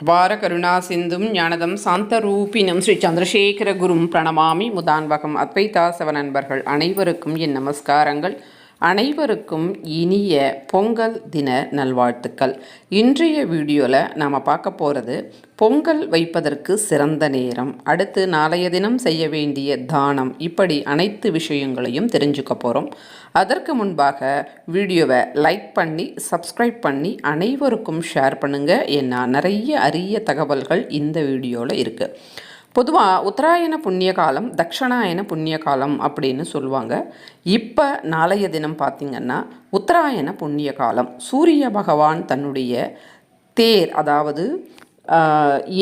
அபார கருணா சிந்தும் ஞானதம் சாந்தரூபினம் ஸ்ரீ சந்திரசேகர குரும் பிரணமாமி முதான்வகம் அத்வைதாசவ நண்பர்கள் அனைவருக்கும் என் நமஸ்காரங்கள். அனைவருக்கும் இனிய பொங்கல் தின நல்வாழ்த்துக்கள். இன்றைய வீடியோவில் நாம் பார்க்க போகிறது பொங்கல் வைப்பதற்கு சிறந்த நேரம். அடுத்து நாளைய தினம் செய்ய வேண்டிய தானம். இப்படி அனைத்து விஷயங்களையும் தெரிஞ்சுக்க போகிறோம் அதற்கு முன்பாக வீடியோவை லைக் பண்ணி சப்ஸ்கிரைப் பண்ணி அனைவருக்கும் ஷேர் பண்ணுங்கள் ஏன்னா நிறைய அரிய தகவல்கள் இந்த வீடியோவில் இருக்குது பொதுவாக உத்தராயண புண்ணிய காலம் தக்ஷணாயன புண்ணிய காலம் அப்படின்னு சொல்லுவாங்க. இப்போ நாளைய தினம் பார்த்திங்கன்னா உத்தராயண புண்ணிய காலம் சூரிய பகவான் தன்னுடைய தேர் அதாவது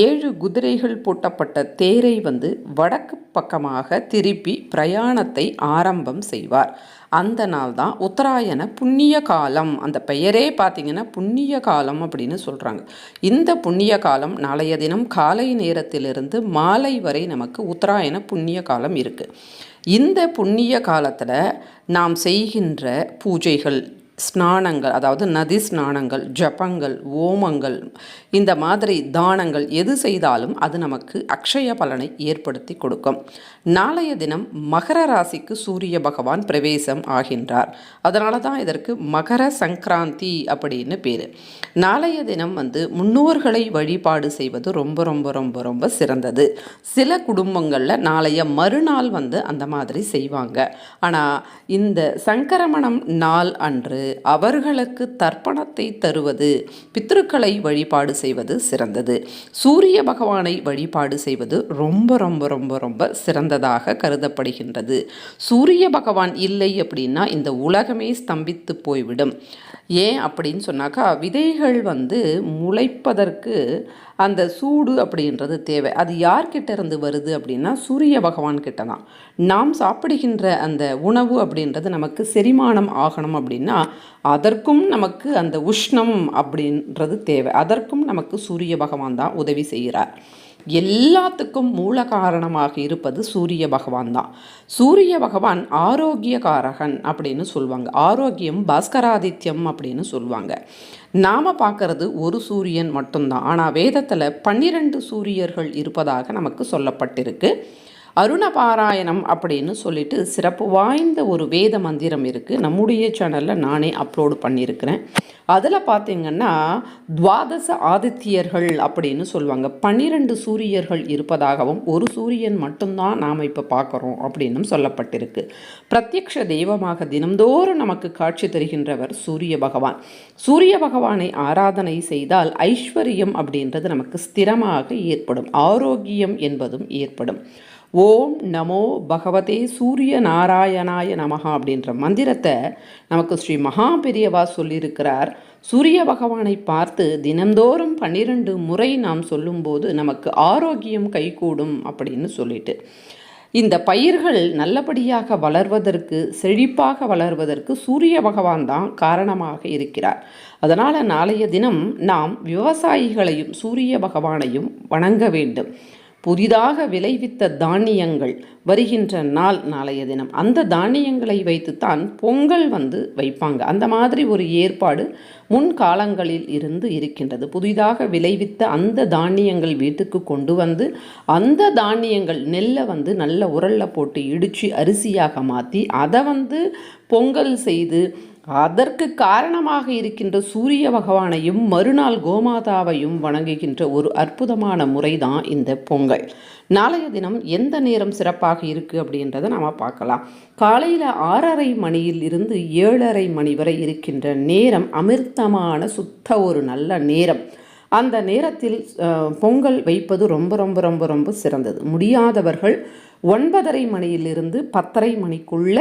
ஏழு குதிரைகள் பூட்டப்பட்ட தேரை வந்து வடக்கு பக்கமாக திருப்பி பிரயாணத்தை ஆரம்பம் செய்வார். அந்த நாள் தான் உத்தராயண புண்ணிய காலம். அந்த பெயரே பார்த்தீங்கன்னா புண்ணிய காலம் அப்படின்னு சொல்கிறாங்க இந்த புண்ணிய காலம் நாளைய தினம் காலை நேரத்திலிருந்து மாலை வரை நமக்கு உத்தராயண புண்ணிய காலம் இருக்குது இந்த புண்ணிய காலத்தில் நாம் செய்கின்ற பூஜைகள் ஸ்நானங்கள் அதாவது நதி ஸ்நானங்கள் ஜபங்கள் ஓமங்கள் இந்த மாதிரி தானங்கள் எது செய்தாலும் அது நமக்கு அக்ஷய பலனை ஏற்படுத்தி கொடுக்கும். நாளைய தினம் மகர ராசிக்கு சூரிய பகவான் பிரவேசம் ஆகின்றார். அதனால தான் இதற்கு மகர சங்கராந்தி அப்படின்னு பேர். நாளைய தினம் வந்து முன்னோர்களை வழிபாடு செய்வது ரொம்ப ரொம்ப ரொம்ப ரொம்ப சிறந்தது. சில குடும்பங்களில் நாளைய மறுநாள் வந்து அந்த மாதிரி செய்வாங்க. ஆனால் இந்த சங்கரமணம் நாள் அன்று அவர்களுக்கு தர்ப்பணத்தை தருவது பித்ருக்களை வழிபாடு செய்வது சிறந்தது. சூரிய பகவானை வழிபாடு செய்வது ரொம்ப ரொம்ப ரொம்ப ரொம்ப சிறந்ததாக கருதப்படுகின்றது. சூரிய பகவான் இல்லை அப்படின்னா இந்த உலகமே ஸ்தம்பித்து போய்விடும். ஏன் அப்படின்னு சொன்னாக்கா விதைகள் வந்து முளைப்பதற்கு அந்த சூடு அப்படின்றது தேவை. அது யார்கிட்ட இருந்து வருது அப்படின்னா சூரிய பகவான் கிட்ட தான் நாம் சாப்பிடுகின்ற அந்த உணவு அப்படின்றது நமக்கு செரிமானம் ஆகணும் அப்படின்னா அதற்கும் நமக்கு அந்த உஷ்ணம் அப்படின்றது தேவை. அதற்கும் நமக்கு சூரிய பகவான் தான் உதவி செய்கிறார். எல்லாத்துக்கும் மூல காரணமாக இருப்பது சூரிய பகவான் தான். சூரிய பகவான் ஆரோக்கியகாரகன் அப்படின்னு சொல்லுவாங்க ஆரோக்கியம் பாஸ்கராதித்யம் அப்படின்னு சொல்லுவாங்க நாம் பார்க்கறது ஒரு சூரியன் மட்டும்தான். ஆனால் வேதத்தில் பன்னிரண்டு சூரியர்கள் இருப்பதாக நமக்கு சொல்லப்பட்டிருக்கு. அருணபாராயணம் அப்படின்னு சொல்லிட்டு சிறப்பு வாய்ந்த ஒரு வேத மந்திரம் இருக்குது நம்முடைய சேனலில் நானே அப்லோடு பண்ணியிருக்கிறேன். அதில் பார்த்தீங்கன்னா துவாதச ஆதித்யர்கள் அப்படின்னு சொல்லுவாங்க. பன்னிரண்டு சூரியர்கள் இருப்பதாகவும் ஒரு சூரியன் மட்டும்தான் நாம் இப்போ பார்க்குறோம் அப்படின்னும் சொல்லப்பட்டிருக்கு. பிரத்யக்ஷ தெய்வமாக தினந்தோறும் நமக்கு காட்சி தருகின்றவர் சூரிய பகவான். சூரிய பகவானை ஆராதனை செய்தால் ஐஸ்வர்யம் அப்படின்றது நமக்கு ஸ்திரமாக ஏற்படும். ஆரோக்கியம் என்பதும் ஏற்படும். ஓம் நமோ பகவதே சூரிய நாராயணாய நமஹா அப்படின்ற மந்திரத்தை நமக்கு ஸ்ரீ மகாபெரியவா சொல்லியிருக்கிறார். சூரிய பகவானை பார்த்து தினந்தோறும் பன்னிரண்டு முறை நாம் சொல்லும்போது நமக்கு ஆரோக்கியம் கைகூடும் அப்படின்னு சொல்லிட்டு. இந்த பயிர்கள் நல்லபடியாக வளர்வதற்கு செழிப்பாக வளர்வதற்கு சூரிய பகவான் தான் காரணமாக இருக்கிறார். அதனால் நாளைய தினம் நாம் விவசாயிகளையும் சூரிய பகவானையும் வணங்க வேண்டும். புதிதாக விளைவித்த தானியங்கள் வருகின்ற நாள் நாளைய தினம். அந்த தானியங்களை வைத்துத்தான் பொங்கல் வந்து வைப்பாங்க. அந்த மாதிரி ஒரு ஏற்பாடு முன் காலங்களில் இருந்து இருக்கின்றது. புதிதாக விளைவித்த அந்த தானியங்கள் வீட்டுக்கு கொண்டு வந்து அந்த தானியங்கள் நெல்லை வந்து நல்ல உரலில் போட்டு இடித்து அரிசியாக மாற்றி அதை வந்து பொங்கல் செய்து அதற்கு காரணமாக இருக்கின்ற சூரிய பகவானையும் மறுநாள் கோமாதாவையும் வணங்குகின்ற ஒரு அற்புதமான முறை தான் இந்த பொங்கல். நாளைய தினம் எந்த நேரம் சிறப்பாக இருக்குது அப்படின்றத நாம் பார்க்கலாம். காலையில் ஆறரை மணியில் இருந்து ஏழரை மணி வரை இருக்கின்ற நேரம் அமிர்தமான சுத்த ஒரு நல்ல நேரம். அந்த நேரத்தில் பொங்கல் வைப்பது ரொம்ப ரொம்ப ரொம்ப ரொம்ப சிறந்தது. முடியாதவர்கள் ஒன்பதரை மணியிலிருந்து பத்தரை மணிக்குள்ள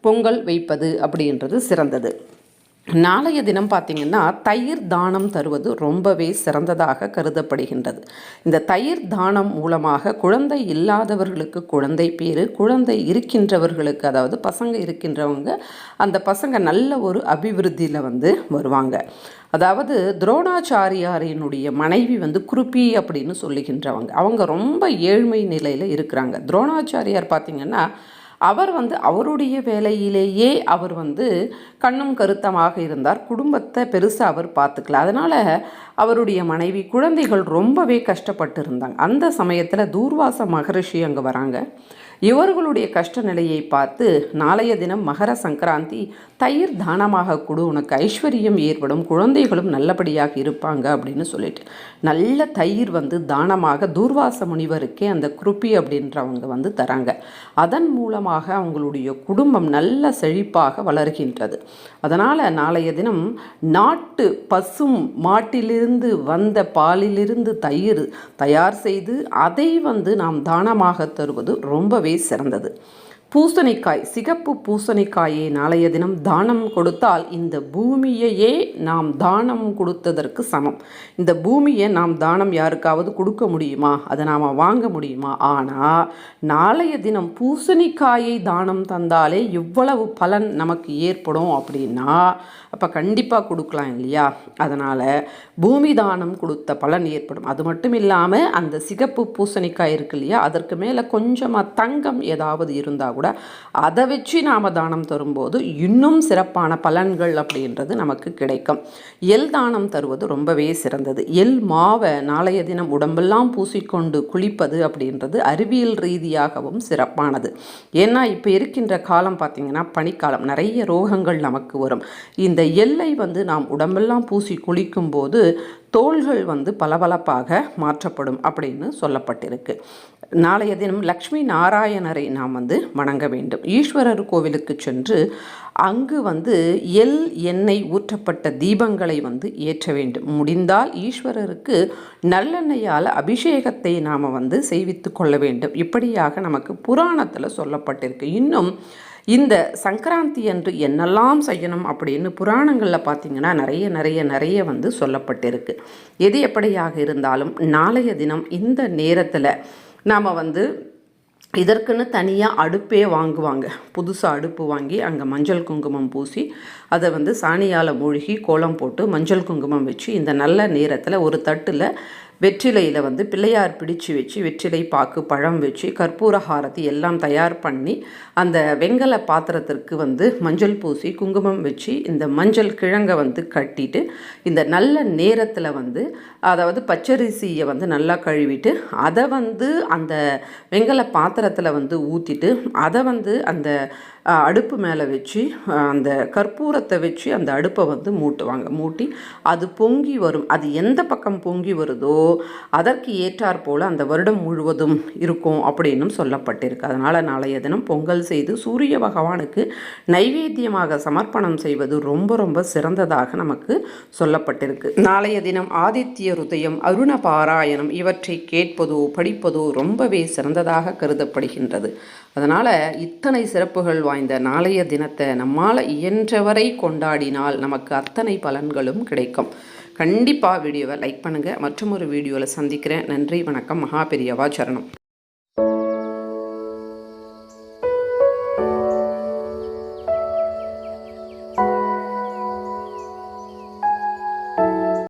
பொங்கல் வைப்பது அப்படின்றது சிறந்தது. நாளைய தினம் பார்த்திங்கன்னா தயிர் தானம் தருவது ரொம்பவே சிறந்ததாக கருதப்படுகின்றது. இந்த தயிர் தானம் மூலமாக குழந்தை இல்லாதவர்களுக்கு குழந்தை பேர் குழந்தை இருக்கின்றவர்களுக்கு அதாவது பசங்க இருக்கின்றவங்க அந்த பசங்க நல்ல ஒரு அபிவிருத்தியில் வந்து வருவாங்க. அதாவது துரோணாச்சாரியாரினுடைய மனைவி வந்து குருப்பி அப்படின்னு சொல்லுகின்றவங்க. அவங்க ரொம்ப ஏழ்மை நிலையில் இருக்கிறாங்க. துரோணாச்சாரியார் பார்த்திங்கன்னா அவர் வந்து அவருடைய வேலையிலேயே அவர் வந்து கண்ணும் கருத்தமாக இருந்தார். குடும்பத்தை பெருசாக அவர் பார்த்துக்கல. அதனால் அவருடைய மனைவி குழந்தைகள் ரொம்பவே கஷ்டப்பட்டு இருந்தாங்க. அந்த சமயத்தில் தூர்வாச மகரிஷி அங்கே வராங்க. இவர்களுடைய கஷ்ட நிலையை பார்த்து நாளைய தினம் மகர சங்கராந்தி தயிர் தானமாக கொடு உனக்கு ஐஸ்வர்யம் ஏற்படும் குழந்தைகளும் நல்லபடியாக இருப்பாங்க அப்படின்னு சொல்லிட்டு. நல்ல தயிர் வந்து தானமாக தூர்வாச முனிவருக்கே அந்த குருப்பி அப்படின்றவங்க வந்து தராங்க. அதன் மூலமாக அவங்களுடைய குடும்பம் நல்ல செழிப்பாக வளர்கின்றது. அதனால் நாளைய தினம் நாட்டு பசும் மாட்டிலிருந்து வந்த பாலிலிருந்து தயிர் தயார் செய்து அதை வந்து நாம் தானமாக தருவது ரொம்பவே சிறந்தது. பூசணிக்காய் சிகப்பு பூசணிக்காயை நாளைய தினம் தானம் கொடுத்தால் இந்த பூமியையே நாம் தானம் கொடுத்ததற்கு சமம். இந்த பூமியை நாம் தானம் யாருக்காவது கொடுக்க முடியுமா? அதை நாம் வாங்க முடியுமா? ஆனால் நாளைய தினம் பூசணிக்காயை தானம் தந்தாலே இவ்வளவு பலன் நமக்கு ஏற்படும் அப்படின்னா அப்போ கண்டிப்பாக கொடுக்கலாம் இல்லையா? அதனால் பூமி தானம் கொடுத்த பலன் ஏற்படும். அது மட்டும் இல்லாமல் அந்த சிகப்பு பூசணிக்காய் இருக்கு இல்லையா? அதற்கு மேலே கொஞ்சமாக தங்கம் ஏதாவது இருந்தால் கூட. அதை வச்சு நாம் தானம் தரும்போது இன்னும் சிறப்பான பலன்கள் அப்படின்றது நமக்கு கிடைக்கும். எல் தானம் தருவது ரொம்பவே சிறந்தது. எல் மாவை நாளைய தினம் உடம்பெல்லாம் பூசிக்கொண்டு குளிப்பது அப்படின்றது அறிவியல் ரீதியாகவும் சிறப்பானது. ஏன்னா இப்போ இருக்கின்ற காலம் பார்த்திங்கன்னா பனிக்காலம். நிறைய ரோகங்கள் நமக்கு வரும். இந்த எல்லை வந்து நாம் உடம்பெல்லாம் பூசி குளிக்கும்போது தோள்கள் வந்து பளபளப்பாக மாற்றப்படும் அப்படின்னு சொல்லப்பட்டிருக்கு. நாளைய தினம் லக்ஷ்மி நாராயணரை நாம் வந்து வணங்க வேண்டும். ஈஸ்வரர் கோவிலுக்கு சென்று அங்கு வந்து எல் எண்ணெய் ஊற்றப்பட்ட தீபங்களை வந்து ஏற்ற வேண்டும். முடிந்தால் ஈஸ்வரருக்கு நல்லெண்ணெயால் அபிஷேகத்தை நாம் வந்து செய்வித்து கொள்ள வேண்டும். இப்படியாக நமக்கு புராணத்தில் சொல்லப்பட்டிருக்கு. இன்னும் இந்த சங்கராந்தி அன்று என்னெல்லாம் செய்யணும் அப்படின்னு புராணங்களில் பார்த்திங்கன்னா நிறைய நிறைய நிறைய வந்து சொல்லப்பட்டிருக்கு. எது எப்படியாக இருந்தாலும் நாளைய தினம் இந்த நேரத்தில் நாம் வந்து இதற்குன்னு தனியாக அடுப்பே வாங்குவாங்க. புதுசாக அடுப்பு வாங்கி அங்கே மஞ்சள் குங்குமம் பூசி அதை வந்து சாணியால் மூழ்கி கோலம் போட்டு மஞ்சள் குங்குமம் வச்சு இந்த நல்ல நேரத்தில் ஒரு தட்டில் வெற்றிலையில் வந்து பிள்ளையார் பிடிச்சு வச்சு வெற்றிலை பாக்கு பழம் வச்சு கற்பூரஹாரத்தை எல்லாம் தயார் பண்ணி அந்த வெங்கல பாத்திரத்திற்கு வந்து மஞ்சள் பூசி குங்குமம் வச்சு இந்த மஞ்சள் கிழங்கை வந்து கட்டிட்டு இந்த நல்ல நேரத்தில் வந்து அதாவது பச்சரிசியை வந்து நல்லா கழுவிட்டு அதை வந்து அந்த வெங்கல பாத்திரத்தில் வந்து ஊற்றிட்டு அதை வந்து அந்த அடுப்பு மேலே வச்சு அந்த கற்பூரத்தை வச்சு அந்த அடுப்பை வந்து மூட்டுவாங்க. மூட்டி அது பொங்கி வரும். அது எந்த பக்கம் பொங்கி வருதோ அதற்கு ஏற்றாற்போல் அந்த வருடம் முழுவதும் இருக்கும் அப்படின்னும் சொல்லப்பட்டிருக்கு. அதனால் நாளைய தினம் பொங்கல் செய்து சூரிய பகவானுக்கு நைவேத்தியமாக சமர்ப்பணம் செய்வது ரொம்ப ரொம்ப சிறந்ததாக நமக்கு சொல்லப்பட்டிருக்கு. நாளைய தினம் ஆதித்ய ருதயம் அருண பாராயணம் இவற்றை கேட்பதோ படிப்பதோ ரொம்பவே சிறந்ததாக கருதப்படுகின்றது. அதனால் இத்தனை சிறப்புகள் வாய்ந்த நாளைய தினத்தை நம்மால் இயன்றவரை கொண்டாடினால் நமக்கு அத்தனை பலன்களும் கிடைக்கும். கண்டிப்பாக வீடியோவை லைக் பண்ணுங்கள் மற்றும் ஒரு வீடியோவில் சந்திக்கிறேன். நன்றி வணக்கம். மகா பெரியவா சரணம்.